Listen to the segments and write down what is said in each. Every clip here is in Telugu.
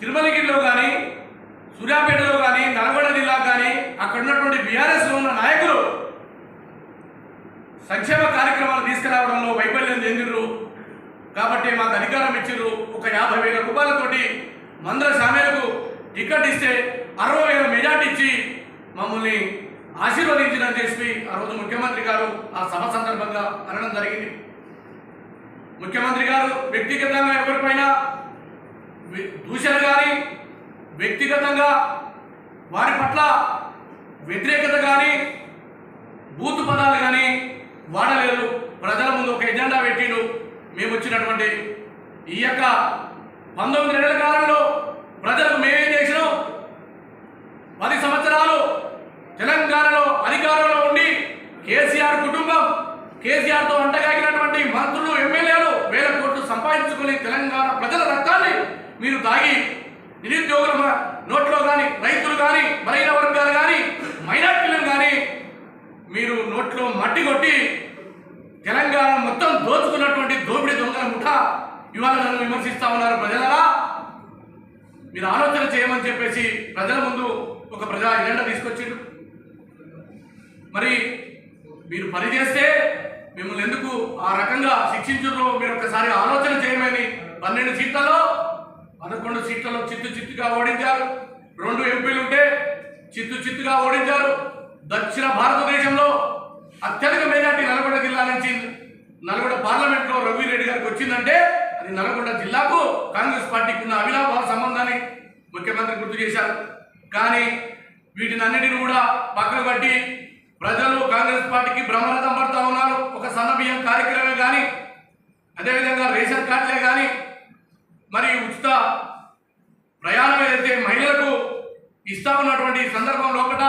తిరుమలగిరిలో కానీ సూర్యాపేటలో కానీ నల్గొండ జిల్లా కానీ అక్కడ ఉన్నటువంటి బీఆర్ఎస్లో ఉన్న నాయకులు సంక్షేమ కార్యక్రమాలు తీసుకురావడంలో వైఫల్యం చెందిర్రు. కాబట్టి మాకు అధికారం ఇచ్చిర్రు. ఒక యాభై వేల రూపాయలతోటి మందర సామెలకు టికెట్ ఇస్తే అరవై వేల మెజార్టీ ఇచ్చి మమ్మల్ని ఆశీర్వదించిన చెప్పి ఆ రోజు ముఖ్యమంత్రి గారు ఆ సభ సందర్భంగా అనడం జరిగింది. ముఖ్యమంత్రి గారు వ్యక్తిగతంగా ఎవరిపైనా దూషణ కానీ వ్యక్తిగతంగా వారి పట్ల వ్యతిరేకత కానీ బూతు పదాలు కానీ వాడలేదు ప్రజల ముందు ఒక ఎజెండా పెట్టిండు. మేము వచ్చినటువంటి ఈ యొక్క పంతొమ్మిది నెలల కాలంలో ప్రజలకు మేమేం చేసినాం. పది సంవత్సరాలు తెలంగాణలో అధికారంలో ఉండి కేసీఆర్ కుటుంబం కేసీఆర్తో అంటగాగినటువంటి మంత్రులు ఎమ్మెల్యేలు వేల కోట్లు సంపాదించుకునే తెలంగాణ ప్రజల రక్తాన్ని మీరు తాగి నిరుద్యోగుల నోట్లో కానీ రైతులు కానీ బలైన వర్గాలు కానీ మైనార్టీలను కానీ మీరు నోట్లో మట్టి కొట్టి తెలంగాణ మొత్తం దోచుకున్నటువంటి దోపిడీ దొంగల ముఠ ఇవాళ నన్ను విమర్శిస్తా ఉన్నారు ప్రజలరా. మీరు ఆలోచన చేయమని చెప్పేసి ప్రజల ముందు ఒక ప్రజా ఎజెండా తీసుకొచ్చిండు మరి మీరు పని చేస్తే మిమ్మల్ని ఎందుకు ఆ రకంగా శిక్షించుర్రో మీరు ఒకసారి ఆలోచన చేయమని పన్నెండు సీట్లలో పదకొండు సీట్లలో చిత్తు చిత్తుగా ఓడించారు. రెండు ఎంపీలు ఉంటే చిత్తు చిత్తుగా ఓడించారు. దక్షిణ భారతదేశంలో అత్యధిక మెజార్టీ నల్గొండ జిల్లా నుంచి నల్గొండ పార్లమెంట్లో రవిరెడ్డి గారికి వచ్చిందంటే అది నల్గొండ జిల్లాకు కాంగ్రెస్ పార్టీకి ఉన్న అవినాభావ సంబంధాన్ని ముఖ్యమంత్రి గుర్తు చేశారు. కానీ వీటిని అన్నిటిని కూడా పక్కన పట్టి ప్రజలు కాంగ్రెస్ పార్టీకి బ్రహ్మరథం పడతా ఉన్నారు. ఒక సన్న బియ్యం కార్యక్రమమే కానీ అదేవిధంగా రేషన్ కార్డులే కానీ మరి ఉచిత ప్రయాణం ఏదైతే మహిళలకు ఇస్తా ఉన్నటువంటి సందర్భం లోపల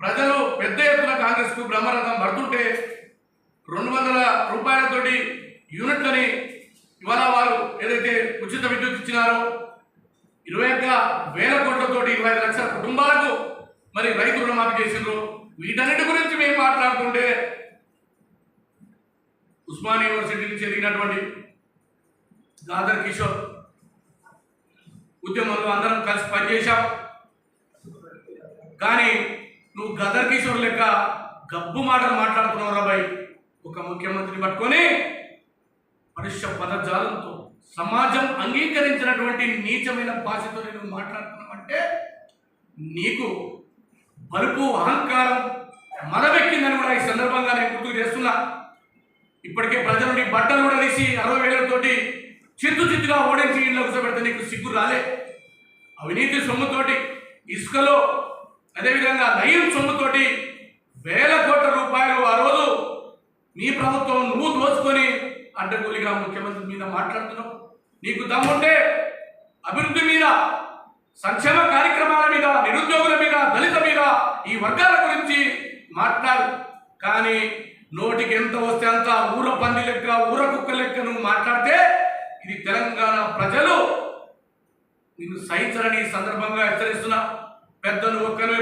ప్రజలు పెద్ద ఎత్తున కాంగ్రెస్కు బ్రహ్మరథం పడుతుంటే రెండు వందల రూపాయలతోటి యూనిట్లని ఇవాళ వారు ఏదైతే ఉచిత విద్యుత్ ఇచ్చినారో ఇరవై ఒక్క వేల కోట్లతోటి ఇరవై ఐదు లక్షల కుటుంబాలకు మరి రైతు రుణమాఫీ చేసిండ్రు. వీటన్నిటి గురించి మేము మాట్లాడుతుంటే ఉస్మాన్ యూనివర్సిటీ నుంచి ఎదిగినటువంటి దాదర్ కిషోర్ ఉద్యమంలో అందరం కలిసి పనిచేశాం. కానీ నువ్వు గదర్ కిషోర్ లెక్క గబ్బు మాటలు మాట్లాడుతున్నావు రాబాయ్ ఒక ముఖ్యమంత్రిని పట్టుకొని మనుష్య పదజాలంతో సమాజం అంగీకరించినటువంటి నీచమైన భాషతో నేను మాట్లాడుతున్నామంటే నీకు బలుపు అహంకారం మనవెక్కిందని కూడా ఈ సందర్భంగా నేను గుర్తు చేస్తున్నా. ఇప్పటికే ప్రజల నుండి బట్టలు కూడా తీసి అరవై వేలతోటి చిత్తు చిత్తుగా ఓడించి ఇంట్లో కూర్చోబెడితే నీకు సిగ్గు రాలే. అవినీతి సొమ్ముతోటి ఇసుకలో అదేవిధంగా నయం సొమ్ముతోటి వేల కోట్ల రూపాయలు ఆ రోజు నీ ప్రభుత్వం నువ్వు దోచుకొని అడ్డగోలిగా ముఖ్యమంత్రి మీద మాట్లాడుతున్నావు. నీకు దమ్ముంటే అభివృద్ధి మీద సంక్షేమ కార్యక్రమాల మీద నిరుద్యోగుల మీద దళిత మీద ఈ వర్గాల గురించి మాట్లాడు. కానీ నోటికి ఎంత వస్తే అంత ఊర పంది లెక్క ఊర కుక్క లెక్క నువ్వు మాట్లాడితే ఇది తెలంగాణ ప్రజలు నిన్ను సహించరని సందర్భంగా హెచ్చరిస్తున్నా. పెద్దలు ఒక్కరే